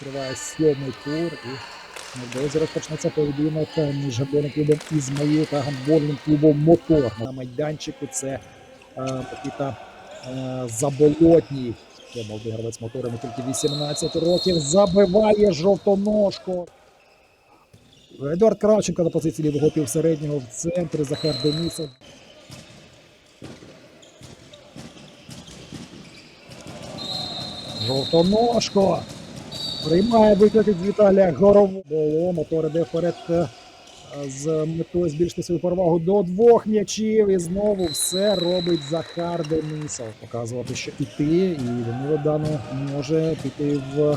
Триває сьомий тур і невдовзі розпочнеться поєдинок між гандбольним клубом Ізмаїл та гандбольним клубом Мотор. На майданчику це е, Микита е, Заболотній. Це молодий гравець мотора, йому тільки 18 років. Забиває жовтоножку. Едуард Кравченко на позиції лівого півсереднього в центрі. Захар Денисов. Жовтоножко. Приймає виклик від Віталія Горового. Мотор іде вперед е, з метою збільшити свою перевагу до двох м'ячів. І знову все робить Захар Денисов. Показувати, що іти, і Данило Дано може піти в е,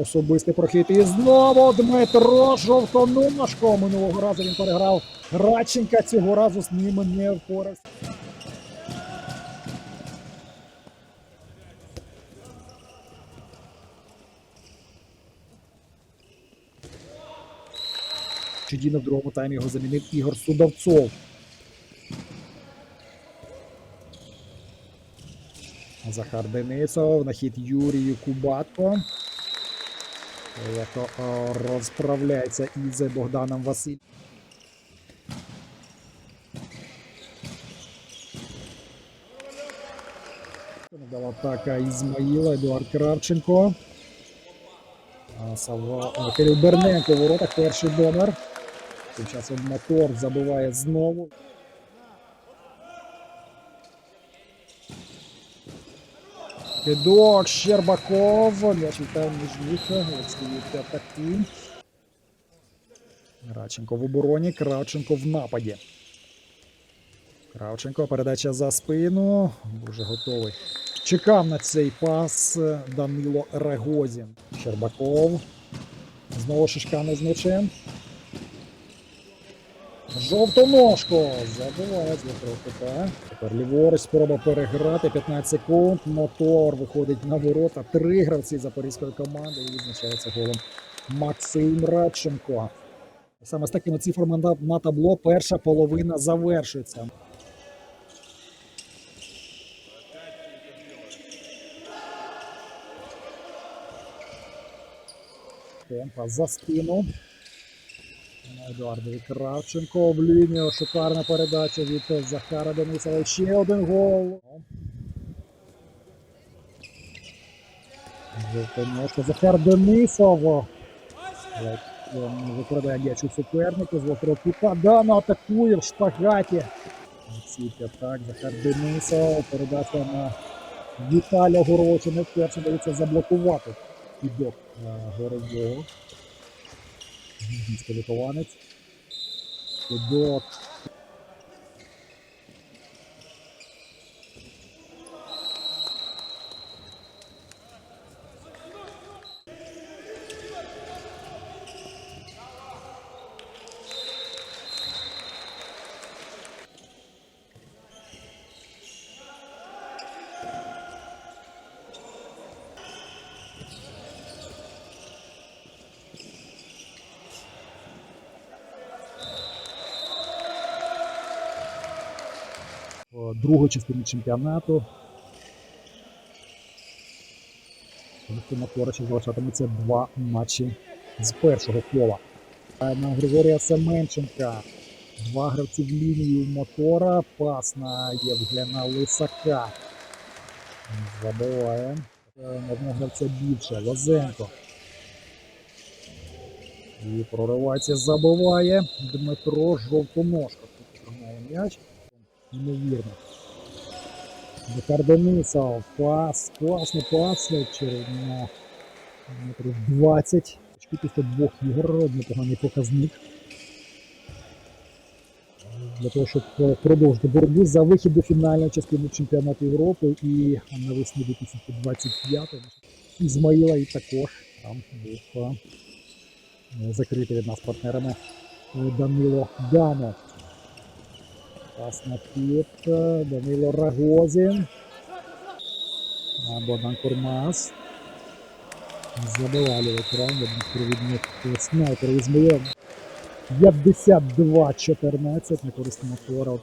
особистий прохід. І знову Дмитро Жовтоножко. Минулого разу він переграв Радченка. Цього разу з ним не впорався. Чудіно в другому таймі його замінив Ігор Судовцов. Захар Денисов, на хід Юрію Кубатко. Легко розправляється із Богданом Василь. Дала атака Ізмаїла, Едуард Кравченко. Кирил Берненко в воротах, перший номер. Тим часом мотор забиває знову. Кидок, Щербаков. М'яч вітає між них. Олексій атаки. Радченко в обороні, Кравченко в нападі. Кравченко, передача за спину. Дуже готовий. Чекав на цей пас Данило Рагозін. Щербаков. Знову Шишкани з м'ячем. Жовтоножко забиває кута. Тепер ліворуч спроба переграти. 15 секунд. Мотор виходить на ворота. Три гравці запорізької команди і відзначається голом Максим Радченко. Саме з такими цифрами на табло перша половина завершується. Темпа за спину. Едуардові Кравченко в лінію. Шикарна передача від Захара Денисова. Ще один гол. Захар Денисов. Викрадає м'яч у суперника. З лотрого кута. Дана атакує в шпагаті. Так. Захар Денисов. Передача на Віталя Горочина. Вперше дається заблокувати підок Горового. Міський вихованець. Кидок. Другу частину чемпіонату. Микола Короча залишатиметься два матчі з першого кола. На Григорія Семенченка. Два гравці в лінію мотора. Пас на Євгена Лисака. Забиває. Одного гравця більше. Лозенко. І проривається, забиває Дмитро Жовтоножко. Тут м'яч. Неймовірно. Захар Денисов. Пас, класний пас. Через метрів 20. Очки після двох ігор. Непоганий показник. Для того, щоб продовжити боротьбу за вихід до фінальної частини чемпіонату Європи і навесні 2025 Ізмаїла і також там був е, закритий від нас партнерами е, Данило Дано. Пас на хід. Данило Рагозін. Богдан Курмас. Забивали екран. Один з провідних снайперів моєю. 52-14 на користь мотора.